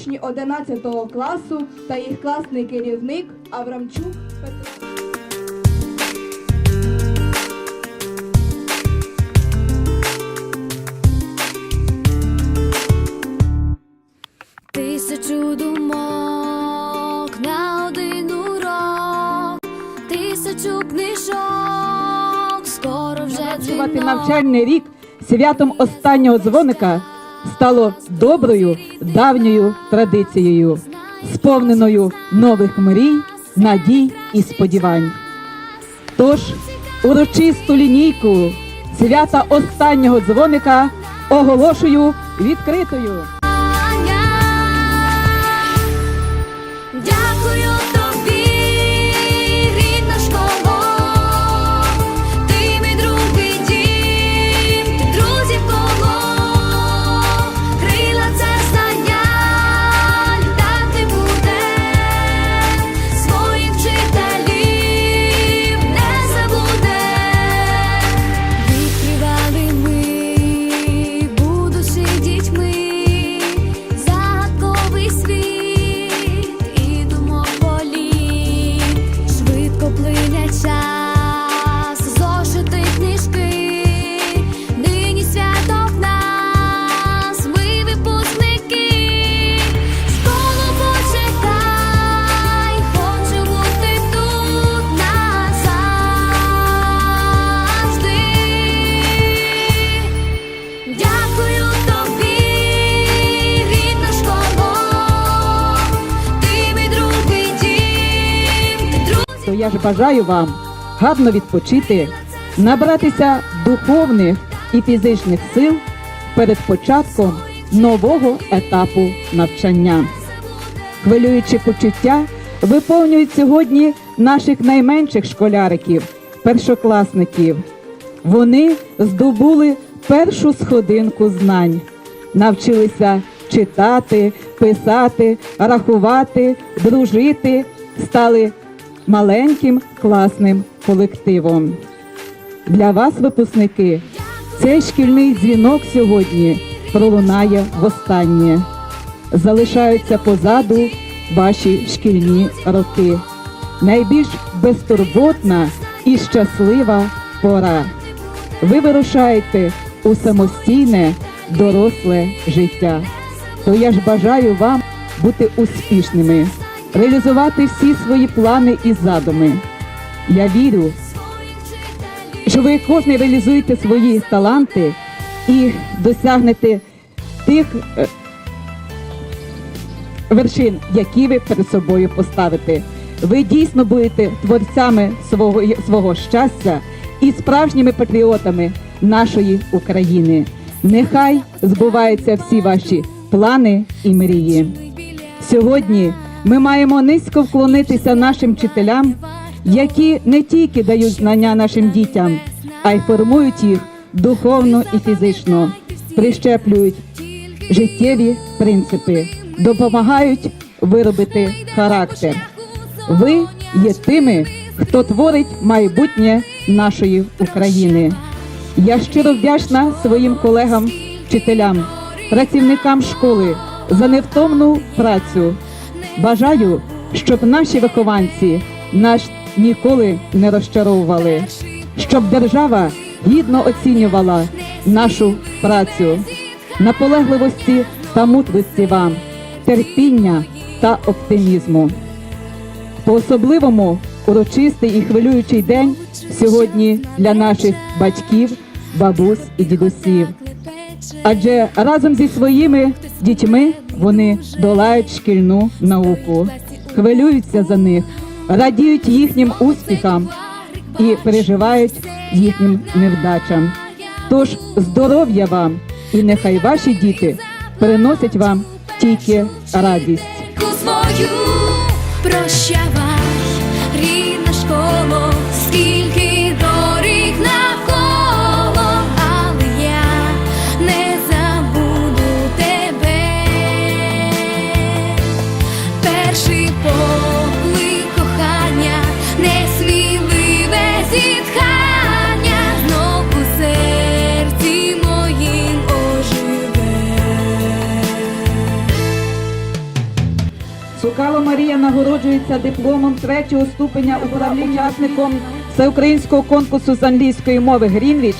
учні 11 класу та їх класний керівник Аврамчук Петро. Тисячу думок на один урок, тисячу книжок, скоро вже дзвінок. навчальний рік святом останнього дзвоника стало доброю давньою традицією, сповненою нових мрій, надій і сподівань. Тож урочисту лінійку свята останнього дзвоника оголошую відкритою. Я ж бажаю вам гарно відпочити, набратися духовних і фізичних сил перед початком нового етапу навчання. Хвилюючі почуття виповнюють сьогодні наших найменших школяриків, першокласників. Вони здобули першу сходинку знань, навчилися читати, писати, рахувати, дружити, стали маленьким класним колективом. Для вас, випускники, цей шкільний дзвінок сьогодні пролунає востаннє. Залишаються позаду ваші шкільні роки. Найбільш безтурботна і щаслива пора. Ви вирушаєте у самостійне доросле життя. То я ж бажаю вам бути успішними, реалізувати всі свої плани і задуми. Я вірю, що ви кожен реалізуєте свої таланти і досягнете тих е, вершин, які ви перед собою поставите. Ви дійсно будете творцями свого, свого щастя і справжніми патріотами нашої України. Нехай збуваються всі ваші плани і мрії. Сьогодні ми маємо низько вклонитися нашим вчителям, які не тільки дають знання нашим дітям, а й формують їх духовно і фізично, прищеплюють життєві принципи, допомагають виробити характер. Ви є тими, хто творить майбутнє нашої України. Я щиро вдячна своїм колегам, вчителям, працівникам школи за невтомну працю. Бажаю, щоб наші вихованці нас ніколи не розчаровували, щоб держава гідно оцінювала нашу працю, наполегливості та мудрості вам, терпіння та оптимізму. По особливому урочистий і хвилюючий день сьогодні для наших батьків, бабусь і дідусів. Адже разом зі своїми дітьми вони долають шкільну науку, хвилюються за них, радіють їхнім успіхам і переживають їхнім невдачам. Тож здоров'я вам і нехай ваші діти приносять вам тільки радість. Ку Марія нагороджується дипломом третього ступеня управління учасником всеукраїнського конкурсу з англійської мови Грінвіч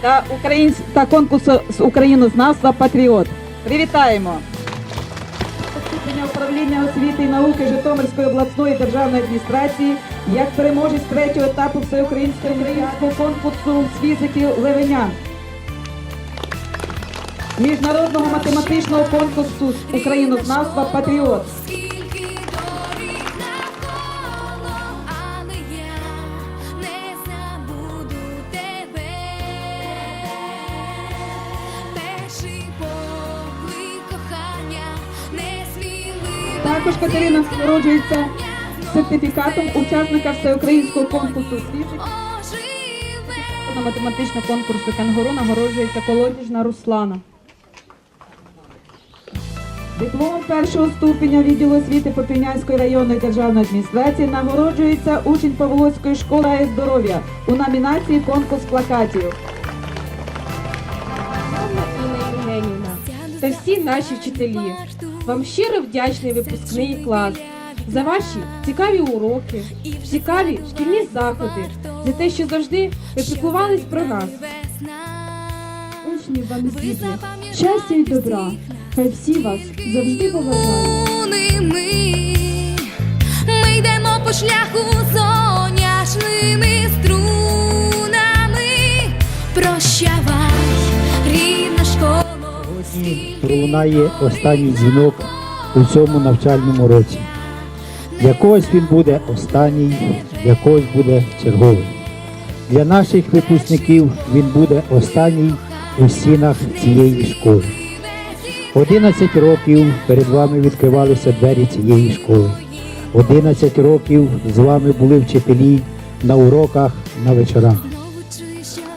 та, українсь... та конкурсу з українознавства Патріот. Привітаємо! Ступеня управління освіти і науки Житомирської обласної державної адміністрації як переможець третього етапу всеукраїнського українського конкурсу з фізики Левеня. Міжнародного математичного конкурсу з українознавства Патріот. Катерина нагороджується сертифікатом учасника всеукраїнського конкурсу фізики. На математичного конкурсу кенгуру нагороджується колодіжна Руслана. Дипломом першого ступеня відділу освіти Попільнянської районної державної адміністрації нагороджується учень Павловської школи «Ає здоров'я у номінації конкурс плакатів. Та всі наші вчителі. Вам щиро вдячний випускний клас за ваші цікаві уроки, цікаві шкільні заходи, за те, що завжди ви піклувались про нас. Учні вам діти, щастя і добра. Хай всі вас завжди поважають. Ми, йдемо по шляху соняшними Сьогодні пролунає останній дзвінок у цьому навчальному році. Для когось він буде останній, для когось буде черговий. Для наших випускників він буде останній у стінах цієї школи. 11 років перед вами відкривалися двері цієї школи. 11 років з вами були вчителі на уроках, на вечорах.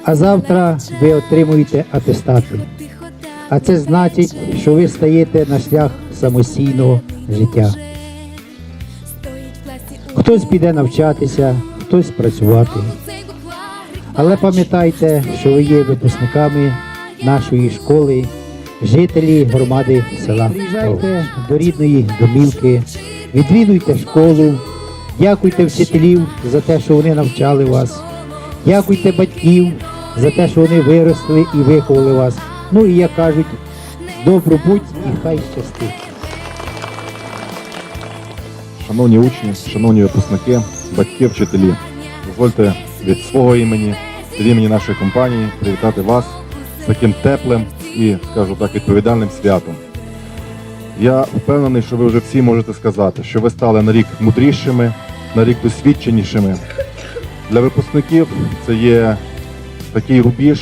А завтра ви отримуєте атестати. А це значить, що ви стаєте на шлях самостійного життя. Хтось піде навчатися, хтось працювати. Але пам'ятайте, що ви є випускниками нашої школи, жителі громади села. Приїжджайте до рідної домівки, відвідуйте школу, дякуйте вчителів за те, що вони навчали вас, дякуйте батьків за те, що вони виросли і виховали вас. Ну і як кажуть, добру будь і хай щастить. Шановні учні, шановні випускники, батьки, вчителі, дозвольте від свого імені, від імені нашої компанії привітати вас з таким теплим і, скажу так, відповідальним святом. Я впевнений, що ви вже всі можете сказати, що ви стали на рік мудрішими, на рік досвідченішими. Для випускників це є такий рубіж,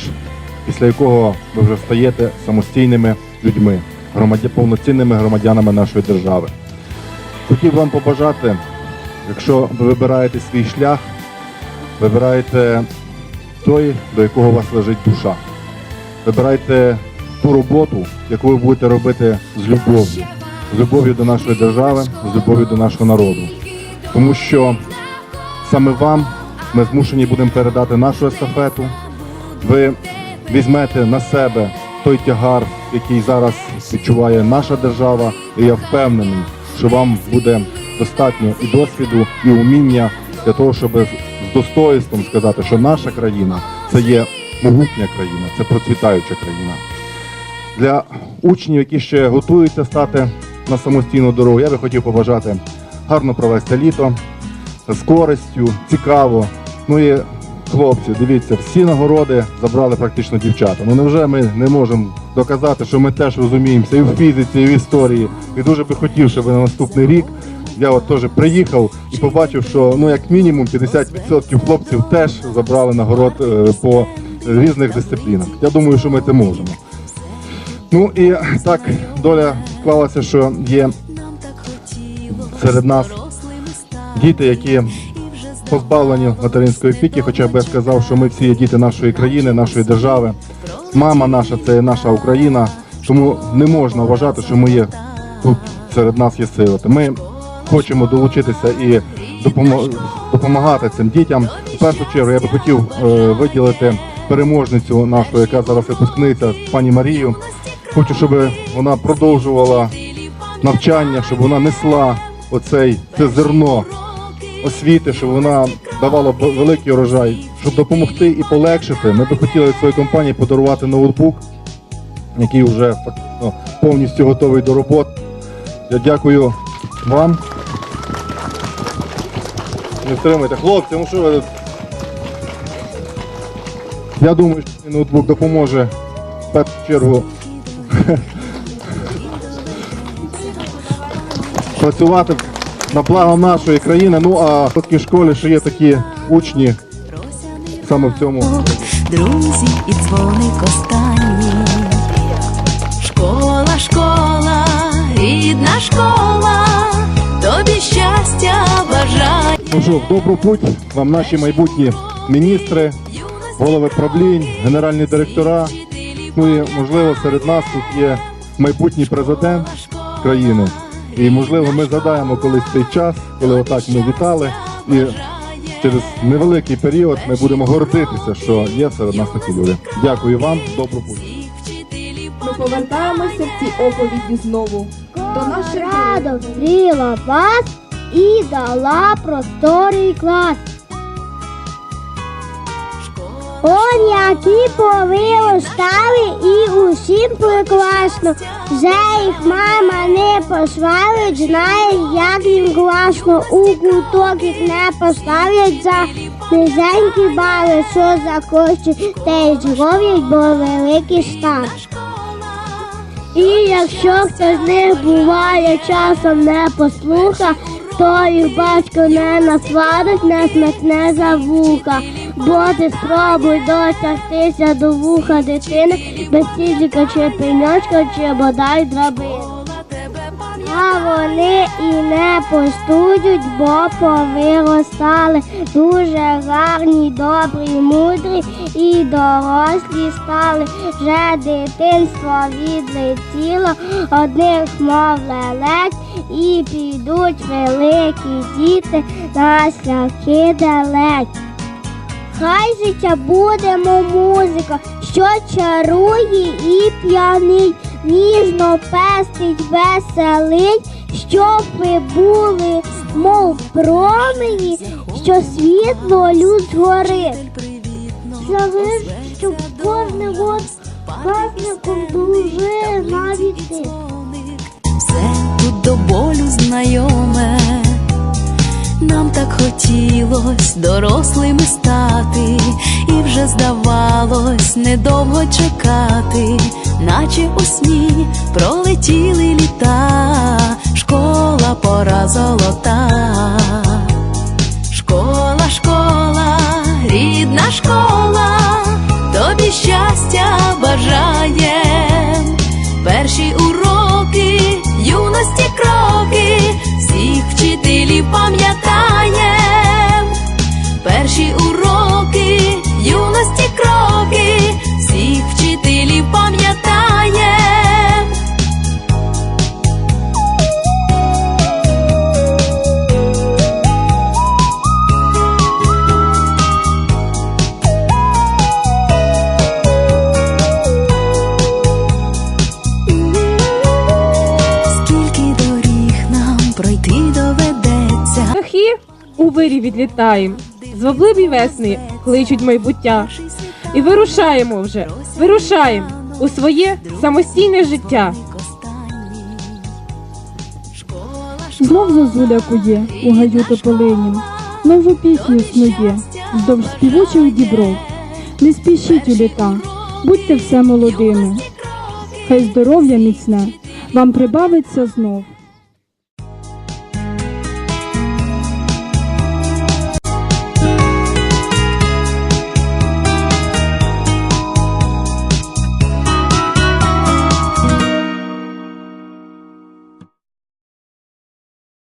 після якого ви вже стаєте самостійними людьми, громадя- повноцінними громадянами нашої держави. Хотів вам побажати, якщо ви вибираєте свій шлях, вибирайте той, до якого у вас лежить душа. Вибирайте ту роботу, яку ви будете робити з любов'ю, з любов'ю до нашої держави, з любов'ю до нашого народу. Тому що саме вам ми змушені будемо передати нашу естафету. Ви візьмете на себе той тягар, який зараз відчуває наша держава, і я впевнений, що вам буде достатньо і досвіду, і уміння для того, щоб з достоїнством сказати, що наша країна це є могутня країна, це процвітаюча країна. Для учнів, які ще готуються стати на самостійну дорогу, я би хотів побажати гарно провести літо з користю, цікаво. Ну і хлопці, дивіться, всі нагороди забрали практично дівчата. Ну невже ми не можемо доказати, що ми теж розуміємося і в фізиці, і в історії. І дуже би хотів, щоб на наступний рік я от теж приїхав і побачив, що ну як мінімум 50% хлопців теж забрали нагород е, по різних дисциплінах. Я думаю, що ми це можемо. Ну і так доля склалася, що є серед нас діти, які позбавлені материнської опіки, хоча б я сказав, що ми всі є діти нашої країни, нашої держави. Мама наша це наша Україна, тому не можна вважати, що ми є тут серед нас є сироти. Ми хочемо долучитися і допомагати цим дітям. В першу чергу я би хотів е, виділити переможницю нашу, яка зараз випускниця, пані Марію. Хочу, щоб вона продовжувала навчання, щоб вона несла оцей це зерно освіти, щоб вона давала великий урожай. Щоб допомогти і полегшити, ми би хотіли своїй компанії подарувати ноутбук, який вже фактично повністю готовий до роботи. Я дякую вам. Не втримайте, хлопці, ну що ви? Я думаю, що ноутбук допоможе в першу чергу працювати на благо нашої країни. Ну а в такій школі ще є такі учні саме в цьому. друзі і дзвоник останній. Школа, школа, рідна школа, тобі щастя бажає. Ну що, в добру путь вам наші майбутні міністри, голови правлінь, генеральні директора. Ну і можливо серед нас тут є майбутній президент країни. І можливо ми згадаємо колись цей час, коли отак ми вітали. І через невеликий період ми будемо гордитися, що є серед нас такі люди. Дякую вам, добру путь. Ми повертаємося в цій оповіді знову до наших героїв. Радо вас і дала просторий клас. Он які повило стали і усім прекрасно. Вже їх мама не посварить, знає, як їм класно. У куток їх не поставлять за низенькі бали, що захочуть, те й зроблять, бо великий стан. І якщо хтось з них буває часом не послуха, їх батько не насварить, не смикне за вуха. Бо ти спробуй дотягтися до вуха дитини, без тільки чи пеньочка, чи бодай драбини. А вони і не постудять, бо повиростали дуже гарні, добрі, мудрі і дорослі стали. Вже дитинство відлетіло, одних мов лелек, і підуть великі діти на шляхи далекі. Хай життя будемо музика, що чарує і п'янить, ніжно пестить, веселить, щоб ви були, мов промені, що світло люд згорить. Шаги, щоб кожний год праздником дружи навіть ти. До болю знайоме. Нам так хотілось дорослими стати, і вже здавалось недовго чекати, наче у сні пролетіли літа, школа пора золота. Вирі відлітаєм, звабливі весни кличуть майбуття. І вирушаємо вже, вирушаємо у своє самостійне життя. Знов зозуля кує у гаю тополинім, нову пісню снує, вздовж співучих дібров. Не спішіть у літа, будьте все молодими. Хай здоров'я міцне вам прибавиться знов.